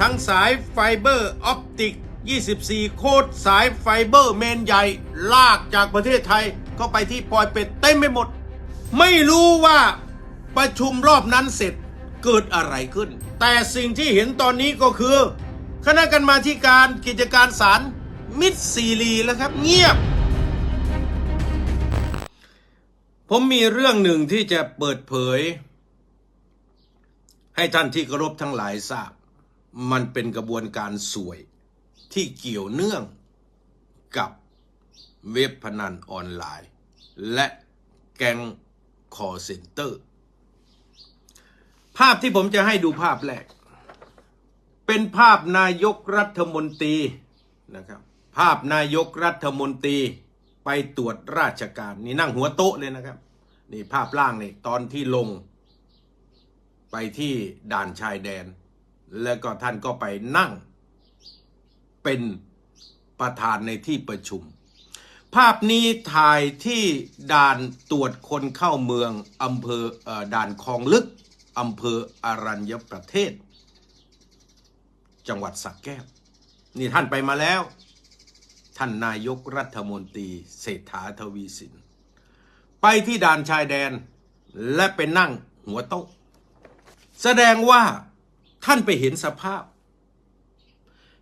ทั้งสายไฟเบอร์ออปติก 24 โคตรสายไฟเบอร์เมนใหญ่ ลากจากประเทศไทยเข้าไปที่ปอยเป็ดเต็มไปหมด ไม่รู้ว่าประชุมรอบนั้นเสร็จเกิดอะไรขึ้น แต่สิ่งที่เห็นตอนนี้ก็คือ คณะกรรมาธิการกิจการศาลมิดซีรีแล้วครับ เงียบ ผมมีเรื่องหนึ่งที่จะเปิดเผย ให้ท่านที่เคารพทั้งหลายทราบ มันเป็นกระบวนการสวยที่เกี่ยวเนื่องกับเว็บพนันออนไลน์ และแก๊งคอเซ็นเตอร์ ภาพที่ผมจะให้ดูภาพแรก เป็นภาพนายกรัฐมนตรีนะครับ ภาพนายกรัฐมนตรีไปตรวจราชการ นี่นั่งหัวโต๊ะเลยนะครับ นี่ภาพล่างนี่ตอนที่ลงไปที่ด่านชายแดน แล้วก็ท่านก็ไปนั่ง เป็นประธานในที่ประชุม ภาพนี้ถ่ายที่ด่านตรวจคนเข้าเมืองอำเภอด่านคลองลึกอำเภออรัญญประเทศ จังหวัดสระแก้ว นี่ท่านไปมาแล้ว ท่านนายกรัฐมนตรีเศรษฐาทวีสิน ไปที่ด่านชายแดนและไปนั่งหัวโต๊ะ แสดงว่า ท่านไปเห็นสภาพ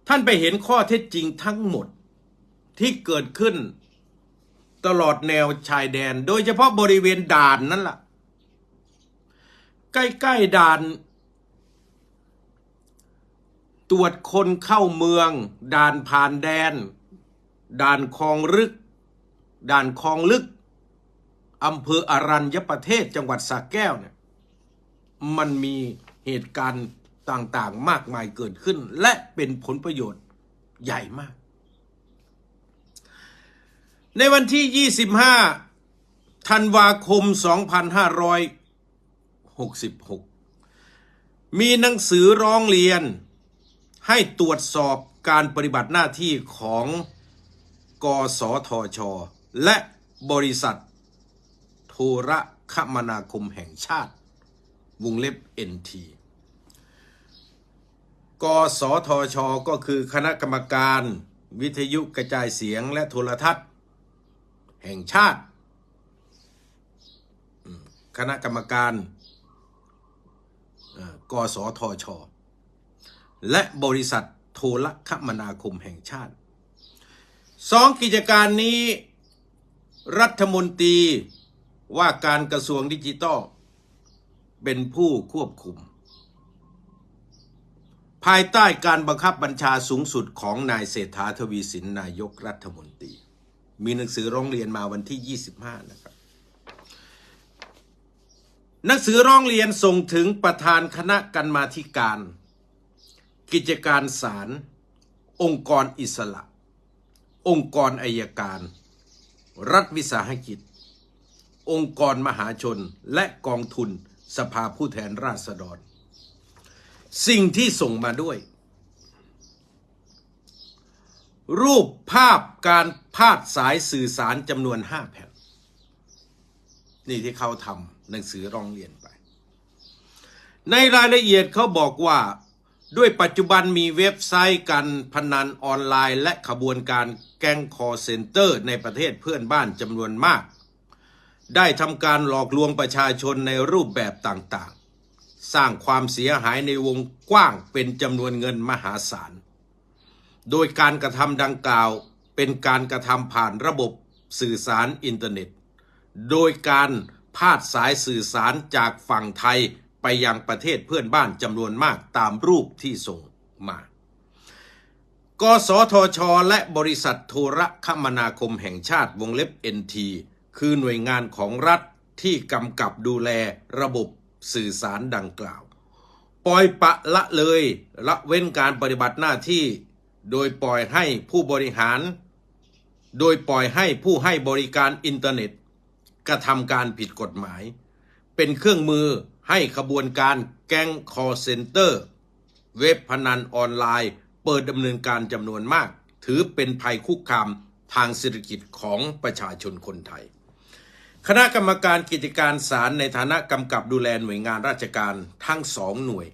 ท่านไปเห็นข้อเท็จจริงทั้งหมดที่เกิดขึ้นตลอดแนวชายแดน โดยเฉพาะบริเวณด่านนั่นล่ะ ใกล้ๆด่าน ตรวจคนเข้าเมือง ด่านผ่านแดน ด่านคลองลึก ด่านคลองลึกอำเภออรัญญประเทศจังหวัดสระแก้วเนี่ยมันมีเหตุการณ์ ต่างๆ มากมายเกิดขึ้น และเป็นผลประโยชน์ใหญ่มาก ในวันที่ 25 ธันวาคม 2566 มีหนังสือร้องเรียน ให้ตรวจสอบการปฏิบัติหน้าที่ของกสทช และบริษัท โทรคมนาคมแห่งชาติ วงเล็บ NT กสทช ก็คือคณะกรรมการ วิทยุกระจายเสียงและโทรทัศน์ แห่งชาติ คณะกรรมการกสทช และบริษัทโทรคมนาคมแห่งชาติสองกิจการนี้ รัฐมนตรีว่าการกระทรวงดิจิทัลเป็นผู้ควบคุม ภายใต้การบังคับบัญชาสูงสุดของนายเศรษฐาทวีสินนายกรัฐมนตรี มีหนังสือร้องเรียนมาวันที่ 25 นะครับหนังสือร้องเรียนส่งถึงประธานคณะกรรมาธิการ กิจการศาลองค์กรอิสระ องค์กรอายการ รัฐวิสาหกิจ องค์กรมหาชนและกองทุนสภาผู้แทนราษฎร สิ่งที่ส่งมาด้วย รูปภาพการพาดสายสื่อสารจำนวนห้าแผ่น นี่ที่เขาทำหนังสือร้องเรียนไป ในรายละเอียดเขาบอกว่าด้วยปัจจุบันมีเว็บไซต์การพนันออนไลน์ และขบวนการแก๊งคอเซ็นเตอร์ในประเทศเพื่อนบ้านจำนวนมาก ได้ทำการหลอกลวงประชาชนในรูปแบบต่าง สร้างความเสียหายในวงกว้างเป็นจำนวนเงินมหาศาล โดยการกระทำดังกล่าวเป็นการกระทำผ่านระบบสื่อสารอินเทอร์เน็ต โดยการพาดสายสื่อสารจากฝั่งไทยไปยังประเทศเพื่อนบ้านจำนวนมากตามรูปที่ส่งมา กสทช และบริษัทโทรคมนาคมแห่งชาติวงเล็บ NT คือหน่วยงานของรัฐที่กำกับดูแลระบบ สื่อสารดังกล่าว ปล่อยปะละเลยละเว้นการปฏิบัติหน้าที่ โดยปล่อยให้ผู้บริหาร โดยปล่อยให้ผู้ให้บริการอินเทอร์เน็ต กระทำการผิดกฎหมาย เป็นเครื่องมือให้ขบวนการแก๊งคอเซ็นเตอร์ เว็บพนันออนไลน์ เปิดดำเนินการจำนวนมาก ถือเป็นภัยคุกคามทางเศรษฐกิจของประชาชนคนไทย คณะกรรมการกิจการศาลในฐานะกำกับดูแลหน่วยงานราชการทั้งสองหน่วย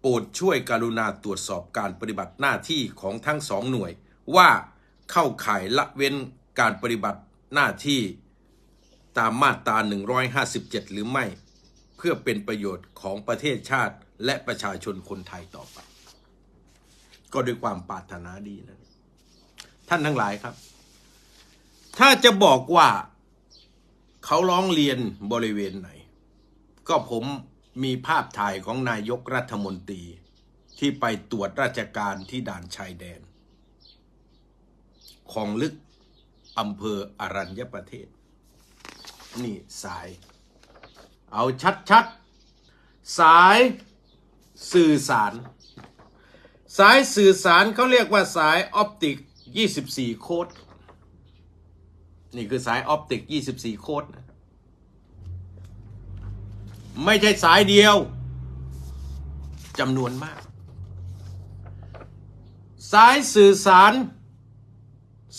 โปรดช่วยกรุณาตรวจสอบการปฏิบัติหน้าที่ของทั้งสองหน่วย ว่าเข้าข่ายละเว้นการปฏิบัติหน้าที่ตามมาตรา 157 หรือไม่ เพื่อเป็นประโยชน์ของประเทศชาติและประชาชนคนไทยต่อไป ก็ด้วยความปรารถนาดีนะ ท่านทั้งหลายครับ ถ้าจะบอกว่า เขาร้องเรียนบริเวณไหน ก็ผมมีภาพถ่ายของนายกรัฐมนตรีที่ไปตรวจราชการที่ด่านชายแดน ของลึกอำเภออรัญญประเทศ นี่สาย เอาชัดๆ สายสื่อสาร สายสื่อสารเขาเรียกว่าสายออปติก 24 โคด นี่คือสายออปติก 24 โคดนะครับไม่ใช่สายเดียวจำนวนมาก สายสื่อสาร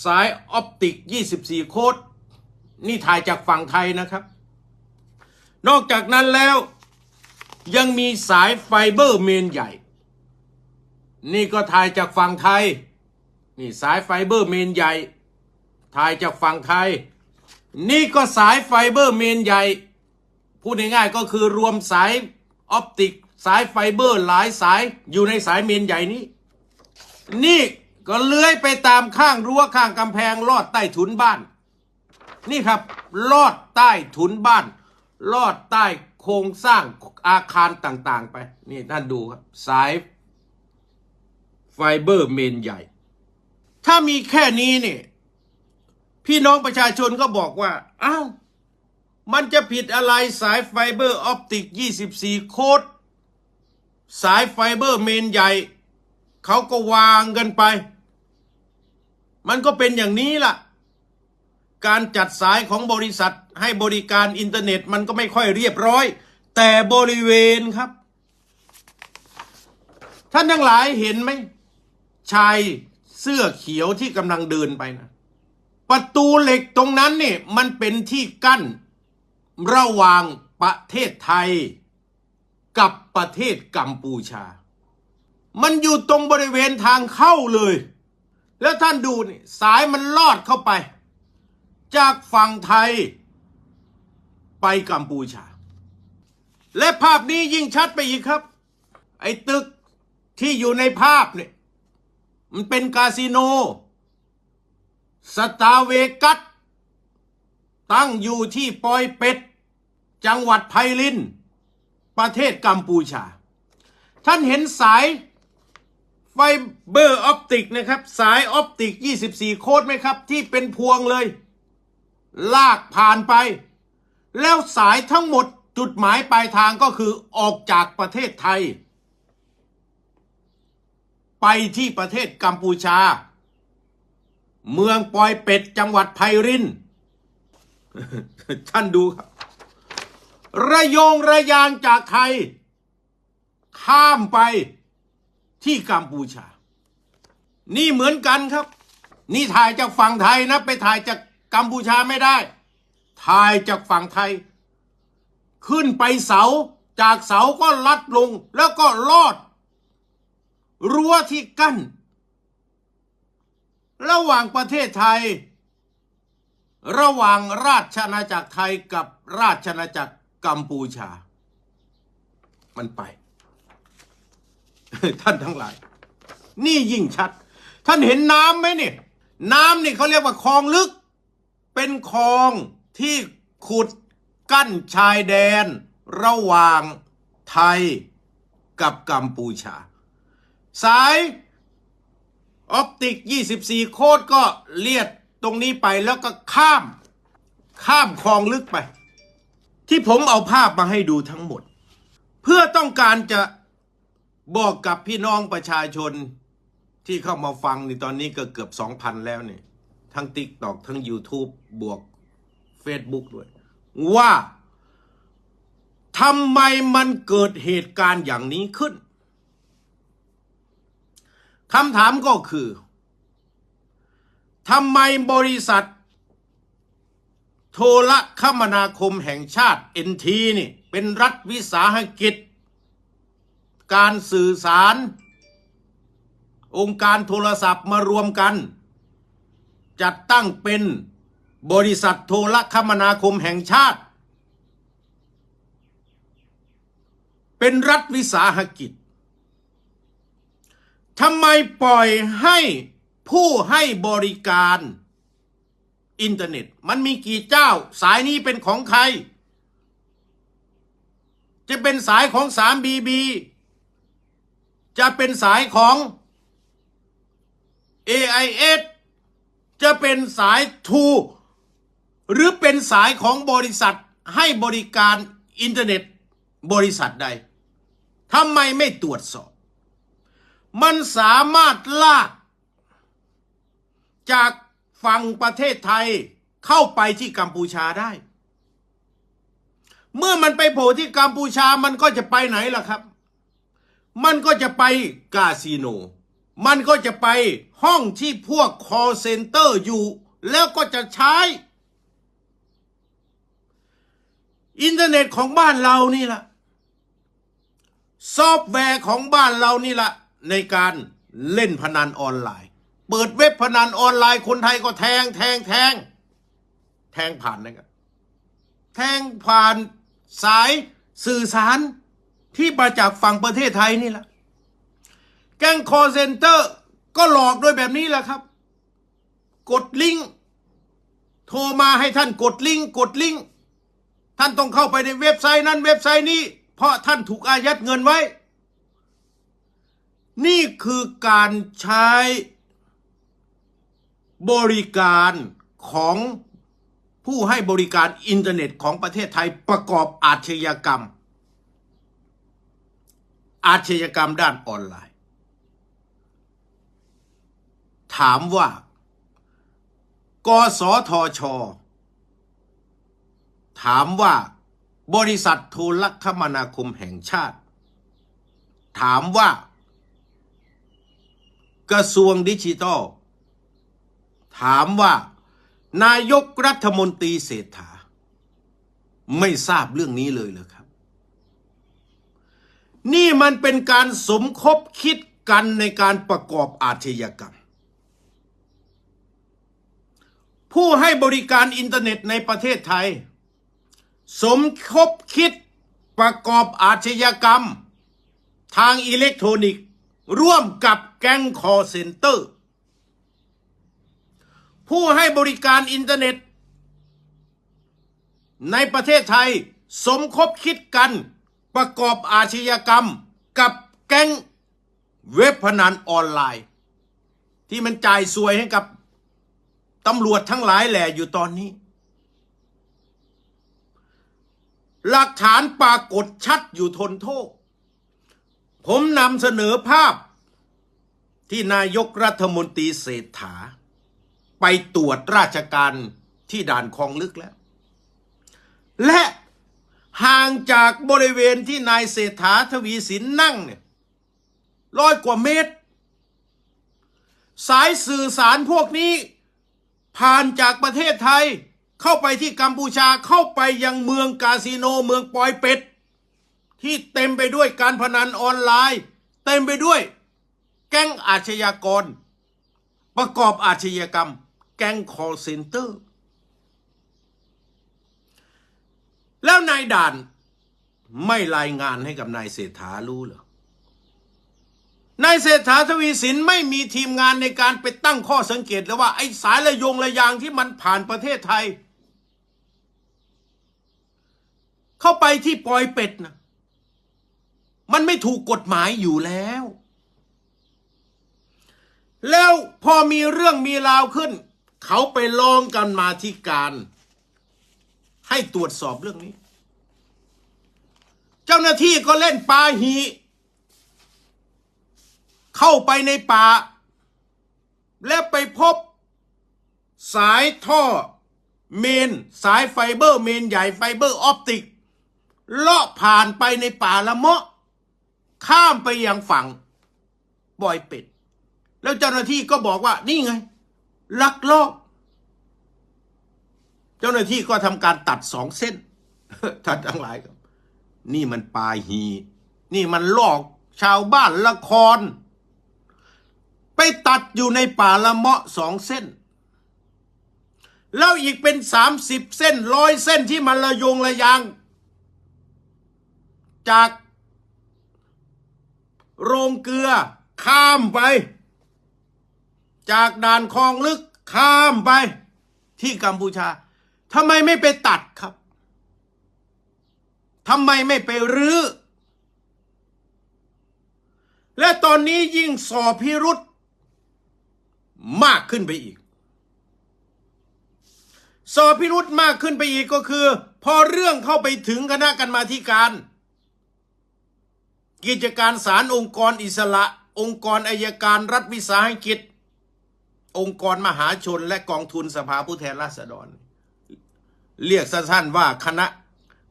สายออปติก 24 โคดนี่ถ่ายจากฝั่งไทยนะครับ นอกจากนั้นแล้วยังมีสายไฟเบอร์เมนใหญ่ นี่ก็ถ่ายจากฝั่งไทย นี่สายไฟเบอร์เมนใหญ่ ถ่ายจากฝั่งไทย นี่ก็สายไฟเบอร์เมนใหญ่ พูดง่ายๆก็คือรวมสายออปติก สายไฟเบอร์หลายสายอยู่ในสายเมนใหญ่นี้ นี่ก็เลื้อยไปตามข้างรั้วข้างกำแพงลอดใต้ถุนบ้าน นี่ครับลอดใต้ถุนบ้าน ลอดใต้โครงสร้างอาคารต่างๆ ไป นี่ท่านดูครับ สายไฟเบอร์เมนใหญ่ ถ้ามีแค่นี้เนี่ย พี่น้องประชาชนก็บอกว่า อ้าว มันจะผิดอะไรสายไฟเบอร์ออปติก 24 โคดสายไฟเบอร์เมนใหญ่ เขาก็วางกันไป มันก็เป็นอย่างนี้ล่ะ การจัดสายของบริษัทให้บริการอินเทอร์เน็ตมันก็ไม่ค่อยเรียบร้อย แต่บริเวณครับ ท่านทั้งหลายเห็นไหมชายเสื้อเขียวที่กำลังเดินไปนะ ประตูเหล็กตรงนั้นเนี่ยมันเป็นที่กั้น ระหว่างประเทศไทย กับประเทศกัมพูชา มันอยู่ตรงบริเวณทางเข้าเลย แล้วท่านดูนี่สายมันลอดเข้าไป จากฝั่งไทย ไปกัมพูชา และภาพนี้ยิ่งชัดไปอีกครับ ไอ้ตึกที่อยู่ในภาพเนี่ยมันเป็นคาสิโน สตาเวกัสตั้งอยู่ที่ปอยเป็ด จังหวัดไพลิน ประเทศกัมพูชา ท่านเห็นสายไฟเบอร์ออปติกนะครับ สายออปติก 24 โคดไหมครับ ที่เป็นพวงเลย ลากผ่านไป แล้วสายทั้งหมดจุดหมายปลายทางก็คือออกจากประเทศไทย ไปที่ประเทศกัมพูชา เมืองปอยเป็ดจังหวัดไพรินท่านดูครับ ระยงระยางจากไทย ข้ามไปที่กัมพูชา นี่เหมือนกันครับ นี่ถ่ายจากฝั่งไทยนะ ไปถ่ายจากกัมพูชาไม่ได้ ถ่ายจากฝั่งไทย ขึ้นไปเสาจากเสาก็ลัดลงแล้วก็ลอด รั้วที่กั้น ระหว่างประเทศไทย ระหว่างราชอาณาจักรไทยกับราชอาณาจักรกัมพูชา มันไป ท่านทั้งหลาย นี่ยิ่งชัด ท่านเห็นน้ำไหมเนี่ยน้ำนี่เขาเรียกว่าคลองลึก เป็นคลองที่ขุดกั้นชายแดน ระหว่างไทยกับกัมพูชา สาย ออปติก 24 โคดก็เลียดตรงนี้ไปแล้วก็ข้าม ข้ามคลองลึกไป ที่ผมเอาภาพมาให้ดูทั้งหมด เพื่อต้องการจะบอกกับพี่น้องประชาชนที่เข้ามาฟังในตอนนี้ก็เกือบ 2,000 แล้วเนี่ยทั้ง t ิ k t o k ทั้ง YouTube บวก Facebook ด้วย ว่าทำไมมันเกิดเหตุการณ์อย่างนี้ขึ้น คำถามก็คือทำไมบริษัท โทรคมนาคมแห่งชาติ NT นี่ เป็นรัฐวิสาหกิจ การสื่อสาร องค์การโทรศัพท์มารวมกัน จัดตั้งเป็นบริษัทโทรคมนาคมแห่งชาติ เป็นรัฐวิสาหกิจ ทำไมปล่อยให้ผู้ให้บริการอินเทอร์เน็ต มันมีกี่เจ้า สายนี้เป็นของใคร จะเป็นสายของ 3BB จะเป็นสายของ AIS จะเป็นสาย2หรือเป็นสายของบริษัทให้บริการอินเทอร์เน็ต บริษัทใดทำไมไม่ตรวจสอบ มันสามารถลาก จากฝั่งประเทศไทยเข้าไปที่กัมพูชาได้ เมื่อมันไปโผล่ที่กัมพูชามันก็จะไปไหนล่ะครับ มันก็จะไปกาสิโน มันก็จะไปห้องที่พวก call center อยู่ แล้วก็จะใช้ อินเทอร์เน็ตของบ้านเรานี่ล่ะ ซอฟต์แวร์ของบ้านเรานี่ล่ะ ในการเล่นพนันออนไลน์ เปิดเว็บพนันออนไลน์คนไทยก็แทงแทงแทง แทงผ่านนะครับแทงผ่านสายสื่อสารที่มาจากฝั่งประเทศไทยนี่แหละแก๊งคอเซนเตอร์ก็หลอกด้วยแบบนี้แหละครับ กดลิงก์โทรมาให้ท่านกดลิงก์กดลิงก์ท่านต้องเข้าไปในเว็บไซต์นั้นเว็บไซต์นี้ เพราะท่านถูกอายัดเงินไว้ นี่คือการใช้บริการของผู้ให้บริการอินเทอร์เน็ตของประเทศไทยประกอบอาชญากรรม อาชญากรรมด้านออนไลน์ ถามว่ากสทช ถามว่าบริษัทโทรคมนาคมแห่งชาติ ถามว่า กระทรวงดิจิทัล ถามว่า นายกรัฐมนตรีเศรษฐา ไม่ทราบเรื่องนี้เลยเหรอครับ นี่มันเป็นการสมคบคิดกันในการประกอบอาชญากรรม ผู้ให้บริการอินเทอร์เน็ตในประเทศไทย สมคบคิดประกอบอาชญากรรม ทางอิเล็กทรอนิกส์ ร่วมกับแก๊งคอเซ็นเตอร์ ผู้ให้บริการอินเทอร์เน็ต ในประเทศไทยสมคบคิดกันประกอบอาชญากรรมกับแก๊งเว็บพนันออนไลน์ ที่มันจ่ายสวยให้กับตำรวจทั้งหลายแหล่อยู่ตอนนี้ หลักฐานปรากฏชัดอยู่ทนโทษ ผมนำเสนอภาพ ที่นายกรัฐมนตรีเศรษฐา ไปตรวจราชการที่ด่านคลองลึกแล้ว และห่างจากบริเวณที่นายเศรษฐาทวีสินนั่งเนี่ยร้อยกว่าเมตร สายสื่อสารพวกนี้ ผ่านจากประเทศไทย เข้าไปที่กัมพูชาเข้าไปยังเมืองกาสิโนเมืองปอยเป็ด ที่เต็มไปด้วยการพนันออนไลน์ เต็มไปด้วย แก๊งอาชญากร ประกอบอาชญากรรม แก๊งคอลเซ็นเตอร์ แล้วนายด่านไม่รายงานให้กับนายเศรษฐารู้เหรอนายเศรษฐาทวีสินไม่มีทีมงานในการไปตั้งข้อสังเกตแล้วว่าไอ้สายระยงระยางที่มันผ่านประเทศไทย เข้าไปที่ปอยเป็ดนะ มันไม่ถูกกฎหมายอยู่แล้ว แล้วพอมีเรื่องมีราวขึ้น เขาไปลองกันมาที่การ ให้ตรวจสอบเรื่องนี้ เจ้าหน้าที่ก็เล่นปาหีเข้าไปในป่า และไปพบ สายท่อเมน สายไฟเบอร์เมนใหญ่ไฟเบอร์ออปติกเลาะผ่านไปในป่าละเมาะ ข้ามไปยังฝั่งบอยเป็ด แล้วเจ้าหน้าที่ก็บอกว่านี่ไง ลักลอบเจ้าหน้าที่ก็ทำการตัดสองเส้นท่านทั้งหลายครับ นี่มันปลาหี นี่มันลอกชาวบ้านละคร ไปตัดอยู่ในป่าละเมาะสองเส้น แล้วอีกเป็นสามสิบเส้นร้อยเส้นที่มันระยงระยาง จาก โรงเกลือ ข้ามไป จากด่านคลองลึกข้ามไป ที่กัมพูชาทำไมไม่ไปตัดครับทำไมไม่ไปรื้อ และตอนนี้ยิ่งสอบพิรุษมากขึ้นไปอีก สอบพิรุษมากขึ้นไปอีกก็คือ พอเรื่องเข้าไปถึงคณะกรรมาธิการ กิจการศาลองค์กรอิสระ องค์กรอายการรัฐวิสาหกิจ องค์กรมหาชนและกองทุนสภาผู้แทนราษฎร เรียกสั้นๆว่าคณะ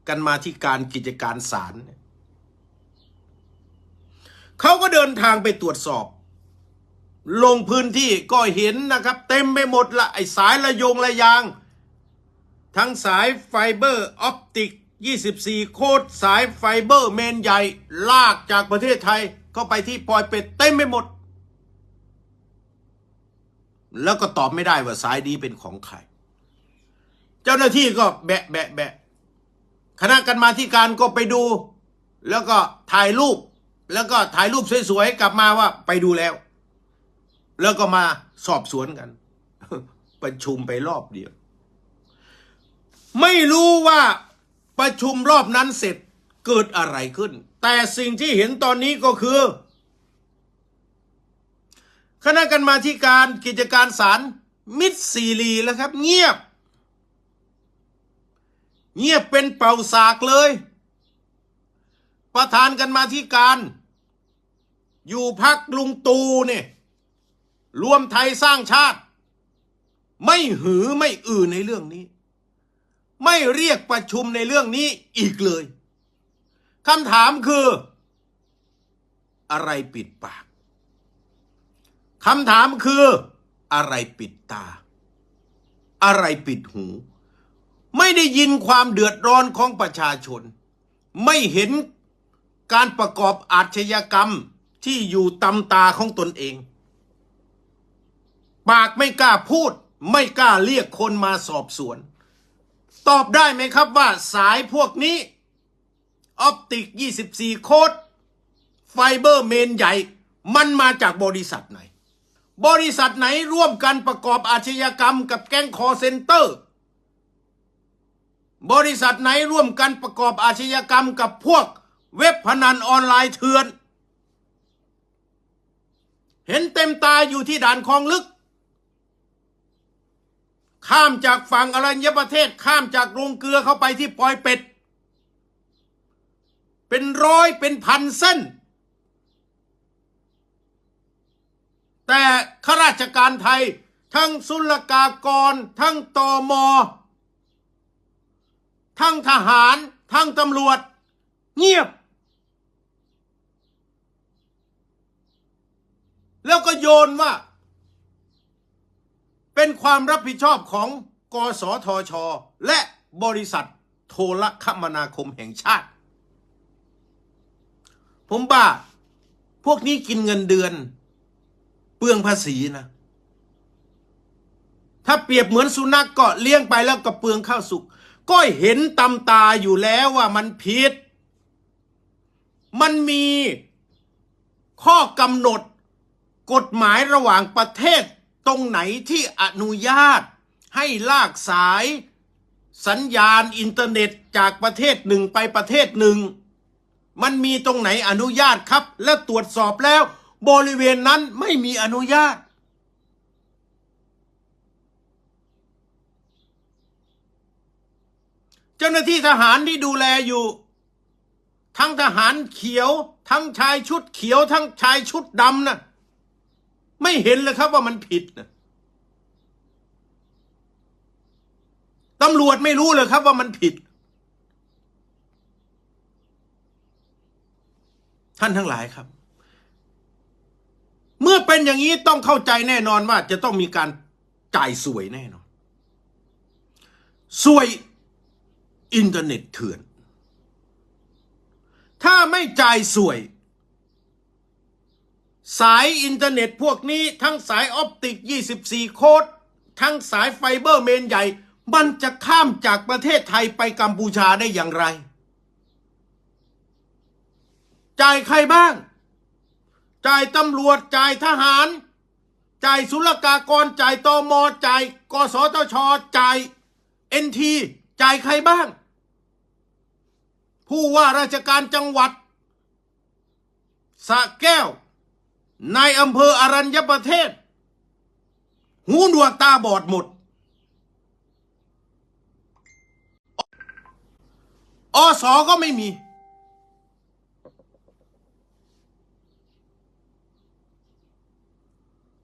กันมาที่การกิจการศาลเขาก็เดินทางไปตรวจสอบ ลงพื้นที่ก็เห็นนะครับ เต็มไปหมดละไอสายระยงระยาง ทั้งสายไฟเบอร์ออปติก 24 โคตรสายไฟเบอร์เมนใหญ่ ลากจากประเทศไทยเข้าไปที่ปอยเป็ดเต็มไปหมด แล้วก็ตอบไม่ได้ว่าสายนี้เป็นของใคร เจ้าหน้าที่ก็แบะแบะแบะคณะกรรมาธิการก็ไปดู แล้วก็ถ่ายรูป แล้วก็ถ่ายรูปสวยๆกลับมาว่าไปดูแล้ว แล้วก็มาสอบสวนกัน ประชุมไปรอบเดียว ไม่รู้ว่า ประชุมรอบนั้นเสร็จเกิดอะไรขึ้น แต่สิ่งที่เห็นตอนนี้ก็คือ คณะกรรมาธิการกิจการศาลมิดซีรีแล้วครับ เงียบ เงียบเป็นเป่าสากเลย ประธานกันมาที่การ อยู่พักลุงตูเนี่ยรวมไทยสร้างชาติ ไม่หือไม่อือในเรื่องนี้ ไม่เรียกประชุมในเรื่องนี้อีกเลยคำถามคือ อะไรปิดปากคำถามคือ อะไรปิดตา อะไรปิดหู ไม่ได้ยินความเดือดร้อนของประชาชน ไม่เห็นการประกอบอาชญากรรมที่อยู่ตำตาของตนเอง ปากไม่กล้าพูด ไม่กล้าเรียกคนมาสอบสวน ตอบได้ไหมครับว่าสายพวกนี้ออปติก 24 โคดไฟเบอร์เมนใหญ่ มันมาจากบริษัทไหน บริษัทไหนร่วมกันประกอบอาชญากรรมกับแก๊งคอเซนเตอร์ บริษัทไหนร่วมกันประกอบอาชญากรรมกับพวกเว็บพนันออนไลน์เถื่อน เห็นเต็มตาอยู่ที่ด่านคลองลึก ข้ามจากฝั่งอรัญญประเทศข้ามจากโรงเกลือเข้าไปที่ปอยเป็ด เป็นร้อยเป็นพันเส้น แต่ข้าราชการไทยทั้งศุลกากร ทั้งตอมอ ทั้งทหาร ทั้งตำรวจ เงียบ แล้วก็โยนว่า เป็นความรับผิดชอบของกสทช และบริษัทโทรคมนาคมแห่งชาติ ผมบ้าพวกนี้กินเงินเดือน เปลืองภาษีนะ ถ้าเปรียบเหมือนสุนัขกก็เลี้ยงไปแล้วก็เปลืองข้าวสุก ก็เห็นตำตาอยู่แล้วว่ามันผิด มันมีข้อกำหนดกฎหมายระหว่างประเทศ ตรงไหนที่อนุญาตให้ลากสายสัญญาณอินเทอร์เน็ตจากประเทศหนึ่งไปประเทศหนึ่ง มันมีตรงไหนอนุญาตครับ และตรวจสอบแล้ว บริเวณนั้นไม่มีอนุญาต เจ้าหน้าที่ทหารที่ดูแลอยู่ ทั้งทหารเขียว ทั้งชายชุดเขียว ทั้งชายชุดดำนะ ไม่เห็นเลยครับว่ามันผิดนะตำรวจไม่รู้เลยครับว่ามันผิด ท่านทั้งหลายครับ เมื่อเป็นอย่างนี้ต้องเข้าใจแน่นอนว่า จะต้องมีการจ่ายสวยแน่นอน สวยอินเทอร์เน็ตเถื่อน ถ้าไม่จ่ายสวย สายอินเทอร์เน็ตพวกนี้ทั้งสายออปติก 24 โคดทั้งสายไฟเบอร์เมนใหญ่ มันจะข้ามจากประเทศไทยไปกัมพูชาได้อย่างไร จ่ายใครบ้าง จ่ายตำรวจ จ่ายทหาร จ่ายศุลกากร จ่ายตมจ่ายกสทช จ่ายเอ็นทีจ่ายใครบ้าง ผู้ว่าราชการจังหวัดสะแก้ว นายอำเภออรัญญประเทศ หูหนวกตาบอดหมด อสอก็ไม่มี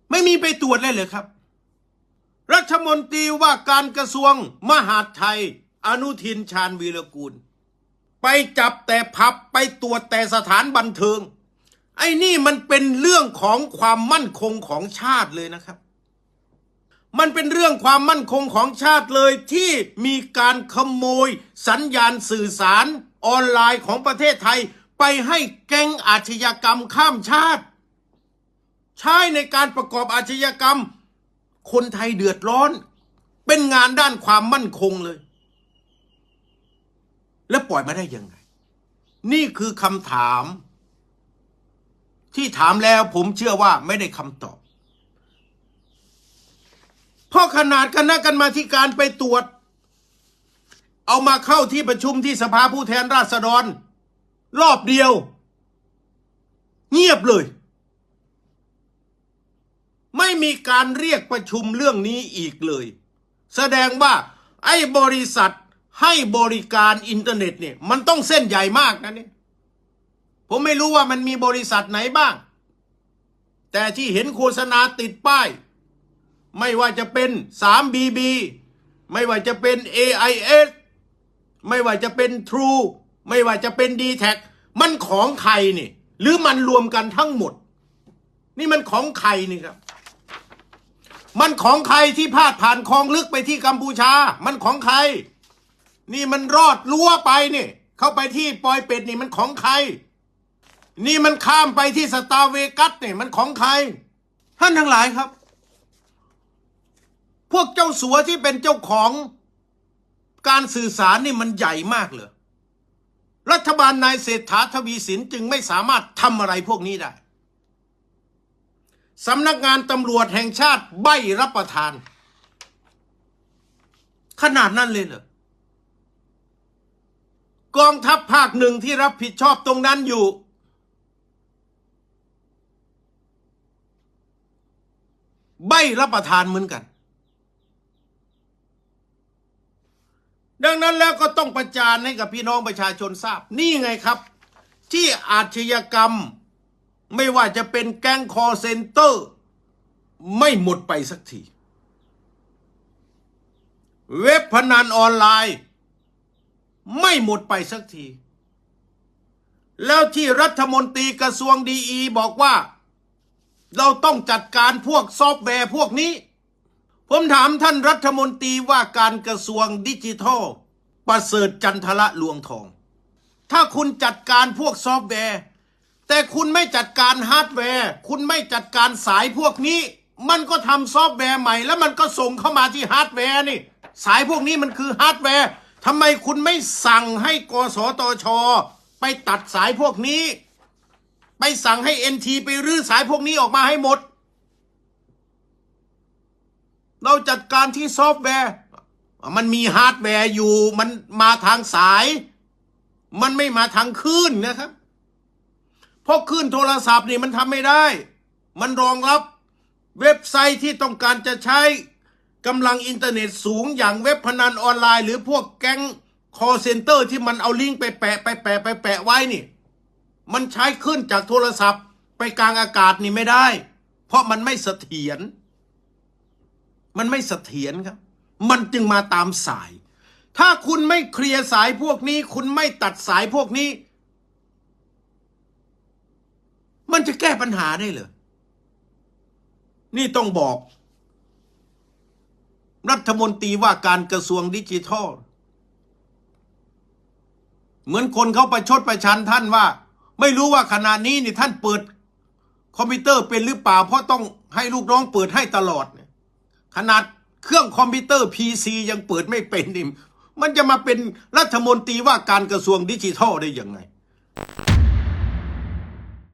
ไม่มีไปตรวจเลยเหรอครับ รัฐมนตรีว่าการกระทรวงมหาดไทย อนุทินชาญวีรกูล ไปจับแต่ผับไปตรวจแต่สถานบันเทิง ไอ้นี่มันเป็นเรื่องของความมั่นคงของชาติเลยนะครับ มันเป็นเรื่องความมั่นคงของชาติเลยที่มีการขโมยสัญญาณสื่อสารออนไลน์ของประเทศไทย ไปให้แก๊งอาชญากรรมข้ามชาติ ใช้ในการประกอบอาชญากรรม คนไทยเดือดร้อน เป็นงานด้านความมั่นคงเลย แล้วปล่อยมาได้ยังไง นี่คือคำถาม ที่ถามแล้วผมเชื่อว่าไม่ได้คำตอบ เพราะขนาดคณะกรรมาการไปตรวจ เอามาเข้าที่ประชุมที่สภาผู้แทนราษฎร รอบเดียว เงียบเลย ไม่มีการเรียกประชุมเรื่องนี้อีกเลย แสดงว่า ไอ้บริษัทให้บริการอินเทอร์เน็ตเนี่ยมันต้องเส้นใหญ่มากนะเนี่ย ผมไม่รู้ว่ามันมีบริษัทไหนบ้าง แต่ที่เห็นโฆษณาติดป้าย ไม่ว่าจะเป็น 3BB ไม่ว่าจะเป็น AIS ไม่ว่าจะเป็น True ไม่ว่าจะเป็น d t แทมันของใครนี่หรือมันรวมกันทั้งหมด นี่มันของใครนี่ครับ มันของใครที่พาดผ่านคลองลึกไปที่กัมพูชา มันของใคร นี่มันรอดรั้วไปนี่เข้าไปที่ปอยเป็ดนี่มันของใคร นี่มันข้ามไปที่สตาร์เวกัสเนี่ยมันของใคร ท่านทั้งหลายครับ พวกเจ้าสัวที่เป็นเจ้าของการสื่อสารนี่มันใหญ่มากเลยรัฐบาลนายเศรษฐาทวีสินจึงไม่สามารถทำอะไรพวกนี้ได้สำนักงานตำรวจแห่งชาติใบรับประทาน ขนาดนั้นเลยเหรอกองทัพภาคหนึ่งที่รับผิดชอบตรงนั้นอยู่ ใบรับประทานเหมือนกัน ดังนั้นแล้วก็ต้องประจานให้กับพี่น้องประชาชนทราบ นี่ไงครับ ที่อาชญากรรม ไม่ว่าจะเป็นแก๊งคอเซนเตอร์ ไม่หมดไปสักที เว็บพนันออนไลน์ ไม่หมดไปสักที แล้วที่รัฐมนตรีกระทรวงดีอีบอกว่า เราต้องจัดการพวกซอฟต์แวร์พวกนี้ ผมถามท่านรัฐมนตรีว่าการกระทรวงดิจิทัล ประเสริฐจันทละลวงทอง ถ้าคุณจัดการพวกซอฟต์แวร์ แต่คุณไม่จัดการฮาร์ดแวร์ คุณไม่จัดการสายพวกนี้ มันก็ทำซอฟต์แวร์ใหม่ แล้วมันก็ส่งเข้ามาที่ฮาร์ดแวร์นี่ สายพวกนี้มันคือฮาร์ดแวร์ทำไมคุณไม่สั่งให้กสตช ไปตัดสายพวกนี้ ไปสั่งให้เอ็นทีไปรื้อสายพวกนี้ออกมาให้หมด เราจัดการที่ซอฟต์แวร์ มันมีฮาร์ดแวร์อยู่ มันมาทางสาย มันไม่มาทางคลื่นนะครับ เพราะคลื่นโทรศัพท์นี่มันทำไม่ได้ มันรองรับเว็บไซต์ที่ต้องการจะใช้กำลังอินเทอร์เน็ตสูงอย่างเว็บพนันออนไลน์ หรือพวกแก๊งคอเซ็นเตอร์ที่มันเอาลิงก์ไปแปะไปแปะไปแปะไว้นี่ มันใช้ขึ้นจากโทรศัพท์ไปกลางอากาศนี่ไม่ได้ เพราะมันไม่เสถียรมันไม่เสถียรครับ มันจึงมาตามสาย ถ้าคุณไม่เคลียร์สายพวกนี้ คุณไม่ตัดสายพวกนี้ มันจะแก้ปัญหาได้เหรอนี่ต้องบอก รัฐมนตรีว่าการกระทรวงดิจิทัล เหมือนคนเขาประชดประชันท่านว่า ไม่รู้ว่าขณะนี้นี่ท่านเปิดคอมพิวเตอร์เป็นหรือเปล่า เพราะต้องให้ลูกน้องเปิดให้ตลอดเนี่ยขนาดเครื่องคอมพิวเตอร์พีซียังเปิดไม่เป็นนี่มันจะมาเป็นรัฐมนตรีว่าการกระทรวงดิจิทัลได้ยังไง